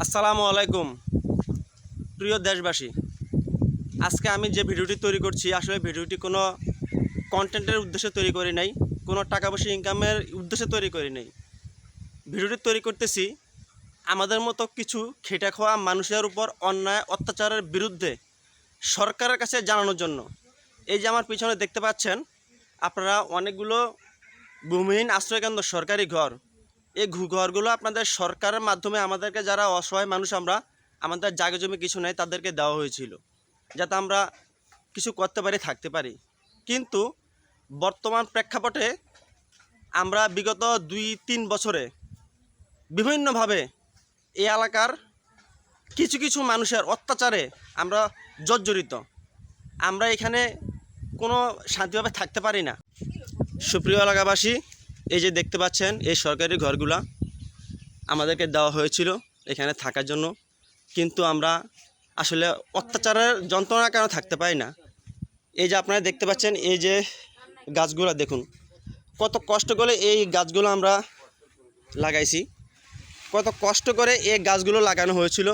আসসালামু আলাইকুম, প্রিয় দেশবাসী। আজকে আমি যে ভিডিওটি তৈরি করছি, আসলে ভিডিওটি কোনো কন্টেন্টের উদ্দেশ্যে তৈরি করি নাই, কোনো টাকা পয়সা ইনকামের উদ্দেশ্যে তৈরি করি নাই। ভিডিওটি তৈরি করতেছি আমাদের মতো কিছু খেটে খাওয়া মানুষের উপর অন্যায়, অত্যাচারের বিরুদ্ধে সরকারের কাছে জানানোর জন্য। এই যে আমার পিছনে দেখতে পাচ্ছেন, আপনারা অনেকগুলো ভূমিহীন আশ্রয়কেন্দ্র, সরকারি ঘর এই ঘরগুলো আপনাদের সরকারের মাধ্যমে আমাদেরকে যারা অসহায় মানুষ আমরা, আমাদের জায়গা জমি কিছু নেই তাদেরকে দেওয়া হয়েছিল, যাতে আমরা কিছু করতে পারি, থাকতে পারি। কিন্তু বর্তমান প্রেক্ষাপটে আমরা বিগত দুই, তিন বছরে বিভিন্নভাবে এই এলাকার কিছু কিছু মানুষের অত্যাচারে আমরা জর্জরিত। আমরা এখানে কোনো শান্তিভাবে থাকতে পারি না। সুপ্রিয় এলাকাবাসী এই যে দেখতে পাচ্ছেন, এই সরকারি ঘরগুলা আমাদেরকে দেওয়া হয়েছিল এখানে থাকার জন্য। কিন্তু আমরা আসলে অত্যাচারের যন্ত্রণা কেন থাকতে পারি না। এই যে আপনারা দেখতে পাচ্ছেন, এই যে গাছগুলো দেখুন, কত কষ্ট করে এই গাছগুলো আমরা লাগাইছি। কত কষ্ট করে এই গাছগুলো লাগানো হয়েছিল।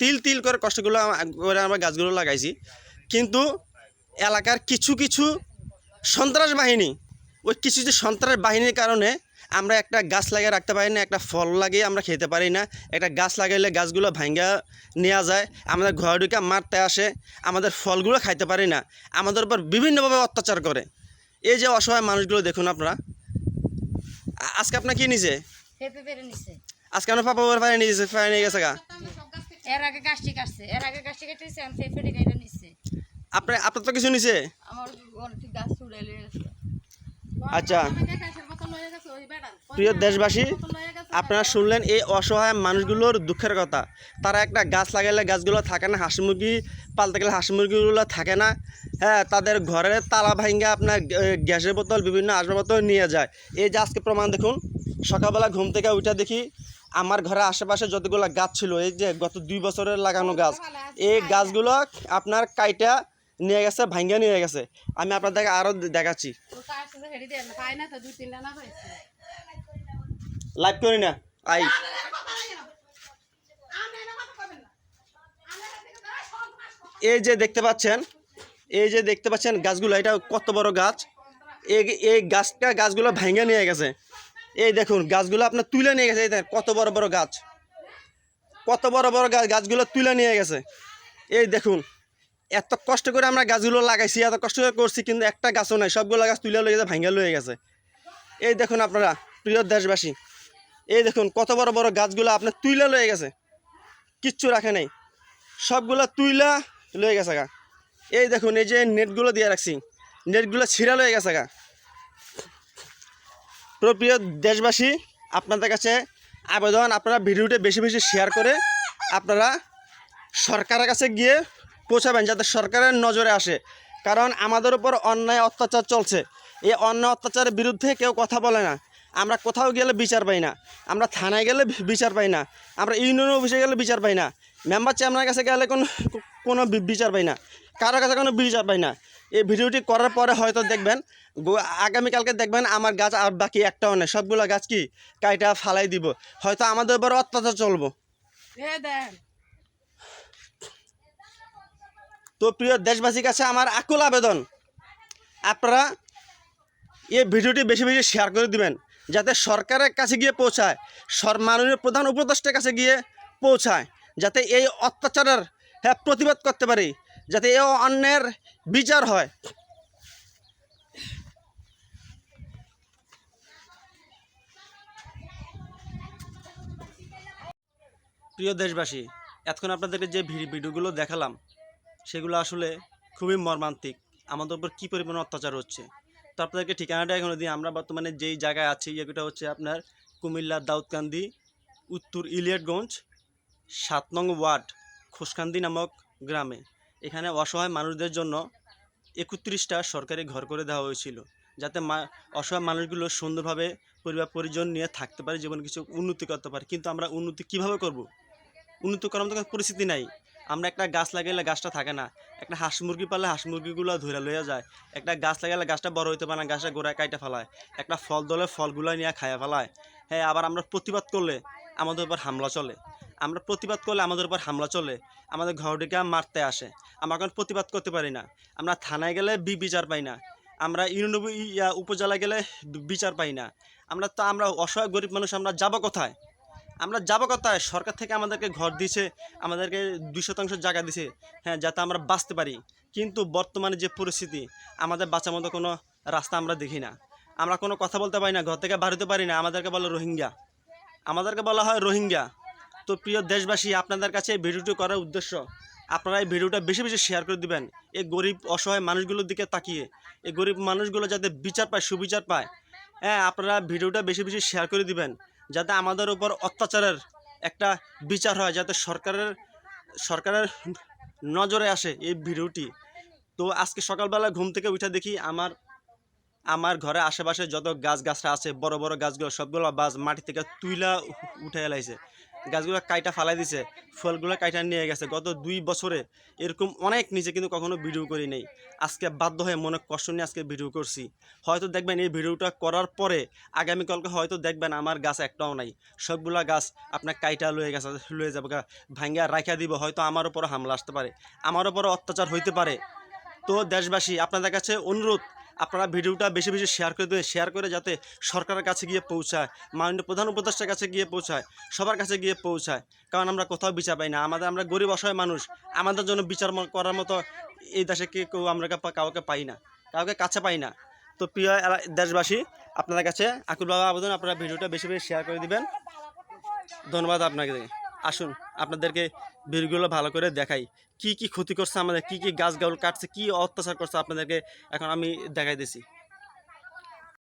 তিল তিল করে কষ্টগুলো করে আমরা গাছগুলো লাগাইছি। কিন্তু এলাকার কিছু কিছু সন্ত্রাস বাহিনী ওই কিছু কিছু সন্ত্রাস বাহিনীর কারণে আমরা একটা গাছ লাগিয়ে রাখতে পারি না একটা ফল লাগিয়ে আমরা খেতে পারি না। একটা গাছ লাগাইলে গাছগুলো ভাঙ্গা নেওয়া যায় আমাদের ঘর ঢুকে মারতে আসে আমাদের ফলগুলো খাইতে পারি না আমাদের উপর বিভিন্নভাবে অত্যাচার করে। এই যে অসহায় মানুষগুলো দেখুন আপনারা। আজকে আপনার কি নিছে? আজকে আপনার পাপা ফাইনে নিয়েছে ফাইনে নিয়ে গেছে গা। এর আগে গাছটি কাটছে এর আগে গাছটি কেটেছে আমি পেঁপে গাইটা নিচ্ছে আপনার আপনার তো কিছু নিছে? আমার গাছ গেছে। আচ্ছা প্রিয় দেশবাসী, আপনারা শুনলেন এই অসহায় মানুষগুলোর দুঃখের কথা। তারা একটা গাছ লাগাইলে গাছগুলো থাকে না, হাঁস মুরগি পালতে গেলে হাঁস মুরগিগুলো থাকে না। হ্যাঁ তাদের ঘরের তালা ভাঙ্গা আপনার গ্যাসের বোতল, বিভিন্ন আসবাবপত্র নিয়ে যায়। এই যে আজকে প্রমাণ দেখুন, সকালবেলা ঘুম থেকে উঠে দেখি আমার ঘরের আশেপাশে যতগুলো গাছ ছিল, এই যে গত দুই বছরের লাগানো গাছ, এই গাছগুলো আপনার কাইটা নিয়ে গেছে, ভাঙ্গা নিয়ে গেছে। আমি আপনাদেরকে আরও দেখাচ্ছি। লাইভ করি না? আই। এই যে দেখতে পাচ্ছেন, এই যে দেখতে পাচ্ছেন গাছগুলো, এটা কত বড় গাছ? এই গাছটা গাছগুলো ভেঙে নিয়ে গেছে। এই দেখুন, গাছগুলো আপনার তুলে নিয়ে গেছে, এই কত বড় বড় গাছ। কত বড় বড় গাছ গাছগুলো তুলে নিয়ে গেছে। এই দেখুন এত কষ্ট করে আমরা গাছগুলো লাগাইছি, এত কষ্ট করে করছি, কিন্তু একটা গাছও নাই। সবগুলো গাছ তুলে লয়ে গেছে ভাঙ্গা লয়ে গেছে। এই দেখুন আপনারা, প্রিয় দেশবাসী, এই দেখুন কত বড় বড় গাছগুলো আপনার তুইলা লয়ে গেছে। কিচ্ছু রাখে নাই। সবগুলো তুইলা লয়ে গেছে গা। এই দেখুন, এই যে নেটগুলো দিয়ে রাখছি, নেটগুলো ছিঁড়া লয়ে গেছে গা। প্রিয় দেশবাসী, আপনাদের কাছে আবেদন, আপনারা ভিডিওটা বেশি বেশি শেয়ার করে আপনারা সরকারের কাছে গিয়ে পৌঁছাবেন যাতে সরকারের নজরে আসে। কারণ আমাদের উপর অন্যায় অত্যাচার চলছে। এই অন্যায় অত্যাচারের বিরুদ্ধে কেউ কথা বলে না। আমরা কোথাও গেলে বিচার পাই না। আমরা থানায় গেলে বিচার পাই না। আমরা ইউনিয়ন অফিসে গেলে বিচার পাই না। মেম্বার চেয়ারম্যানের কাছে গেলে কোনো কোনো বিচার পাই না। কারোর কাছে কোনো বিচার পাই না। এই ভিডিওটি করার পরে হয়তো দেখবেন আগামীকালকে দেখবেন আমার গাছ আর বাকি একটাও নেই। সবগুলো গাছ কি কাইটা ফালাই দিব। হয়তো আমাদের উপর অত্যাচার চলবো। তো প্রিয় দেশবাসীর কাছে আমার আকুল আবেদন। আপনারা এই ভিডিওটি বেশি বেশি শেয়ার করে দিবেন, যাতে সরকারের কাছে গিয়ে পৌঁছায় মাননীয় প্রধান উপদেষ্টার কাছে গিয়ে পৌঁছায়, যাতে এই অত্যাচারের হ্যাঁ প্রতিবাদ করতে পারি, যাতে এ অন্যের বিচার হয়। প্রিয় দেশবাসী, এতক্ষণ আপনাদেরকে যে ভিডিওগুলো দেখালাম সেগুলো আসলে খুবই মর্মান্তিক। আমাদের উপর কী পরিমাণ অত্যাচার হচ্ছে? তো আপনাদেরকে ঠিকানাটা এখনও দিই। আমরা বর্তমানে যেই জায়গায় আছি এগুলো হচ্ছে আপনার কুমিল্লা দাউদকান্দি, উত্তর ইলিয়াটগঞ্জ, সাত নং ওয়ার্ড, খোসকান্দি নামক গ্রামে। এখানে অসহায় মানুষদের জন্য একত্রিশটা সরকারি ঘর করে দেওয়া হয়েছিল, যাতে অসহায় মানুষগুলো সুন্দরভাবে পরিবার পরিজন নিয়ে থাকতে পারে, জীবনে কিছু উন্নতি করতে পারে। কিন্তু আমরা উন্নতি কীভাবে করব? উন্নতি করার মতো পরিস্থিতি নাই। আমরা একটা গাছ লাগাইলে গাছটা থাকে না। একটা হাঁস মুরগি পালে হাঁস মুরগিগুলো ধরে লইয়া যায়। একটা গাছ লাগাইলে গাছটা বড় হইতে পারে না, গাছটা গোড়ায় কাইটা ফেলায়। একটা ফল দলে ফলগুলো নিয়ে খাইয়া ফেলায়। হ্যাঁ আবার আমরা প্রতিবাদ করলে আমাদের উপর হামলা চলে। আমরা প্রতিবাদ করলে আমাদের উপর হামলা চলে। আমাদের ঘরটিকে মারতে আসে। আমরা এখন প্রতিবাদ করতে পারি না। আমরা থানায় গেলে বি বিচার পাই না। আমরা ইয়া উপজেলা গেলে বিচার পাই না। আমরা তো আমরা অসহায় গরিব মানুষ, আমরা যাব কোথায়? আমরা যাব কোথায়? সরকার থেকে আমাদেরকে ঘর দিছে, আমাদেরকে দুই শতাংশ জায়গা দিছে হ্যাঁ যাতে আমরা বাঁচতে পারি। কিন্তু বর্তমানে যে পরিস্থিতি, আমাদের বাঁচার মতো কোনো রাস্তা আমরা দেখি না। আমরা কোনো কথা বলতে পারি না, ঘর থেকে বাড়িতে পারি না, আমাদেরকে বলে রোহিঙ্গা। আমাদেরকে বলা হয় রোহিঙ্গা। তো প্রিয় দেশবাসী, আপনাদের কাছে এই ভিডিওটি করার উদ্দেশ্য, আপনারা এই ভিডিওটা বেশি বেশি শেয়ার করে দিবেন। এই গরিব, অসহায় মানুষগুলোর দিকে তাকিয়ে, এই গরিব মানুষগুলো যাতে বিচার পায়, সুবিচার পায় হ্যাঁ আপনারা ভিডিওটা বেশি বেশি শেয়ার করে দিবেন। যাতে আমাদের উপর অত্যাচারের একটা বিচার হয়, যাতে সরকারের সরকারের নজরে আসে এই ভিডিওটি। তো আজকে সকালবেলা ঘুম থেকে উঠে দেখি আমার আমার ঘরে আশেপাশে যত গাছ গাছরা আছে, বড় বড় গাছগুলো সবগুলো বাজ মাটি থেকে তুইলা উঠে এলাইছে। গাছগুলো কাইটা ফালাই দিছে, ফলগুলো কাইটা নিয়ে গেছে। গত দুই বছরে এরকম অনেক নিচে কিন্তু কখনো ভিডিও করি নেই। আজকে বাধ্য হয়ে মনে কষ্ট নিয়ে আজকে ভিডিও করছি। হয়তো দেখবেন এই ভিডিওটা করার পরে আগামীকালকে হয়তো দেখবেন আমার গাছ একটাও নাই। সবগুলা গাছ আপনার কাইটা লয়ে গেছে, লয়ে যাবে ভাঙ্গা রাখা দিব, হয়তো আমার উপর হামলা আসতে পারে। আমার উপর অত্যাচার হইতে পারে। তো দেশবাসী, আপনাদের কাছে অনুরোধ আপনারা ভিডিওটা বেশি বেশি শেয়ার করে দেবেন শেয়ার করে যাতে সরকারের কাছে গিয়ে পৌঁছায়, মাননীয় প্রধান উপদেষ্টার কাছে গিয়ে পৌঁছায়, সবার কাছে গিয়ে পৌঁছায়। কারণ আমরা কোথাও বিচার পাই না, আমাদের আমরা গরিব অসহায় মানুষ, আমাদের জন্য বিচার করার মতো এই দেশে কেউ আমরা কাউকে পাই না, কাউকে কাছে পাই না। তো প্রিয় দেশবাসী, আপনাদের কাছে আকুল বাবা আবেদন, আপনারা ভিডিওটা বেশি বেশি শেয়ার করে দিবেন। ধন্যবাদ আপনাকে। আসুন, আপনাদেরকে ভিড়গুলো ভালো করে দেখাই। কি কি ক্ষতি করছে আমাদের, কি কি গাছ গাউল কাটছে, কি অত্যাচার করছে আপনাদেরকে এখন আমি দেখাই দিছি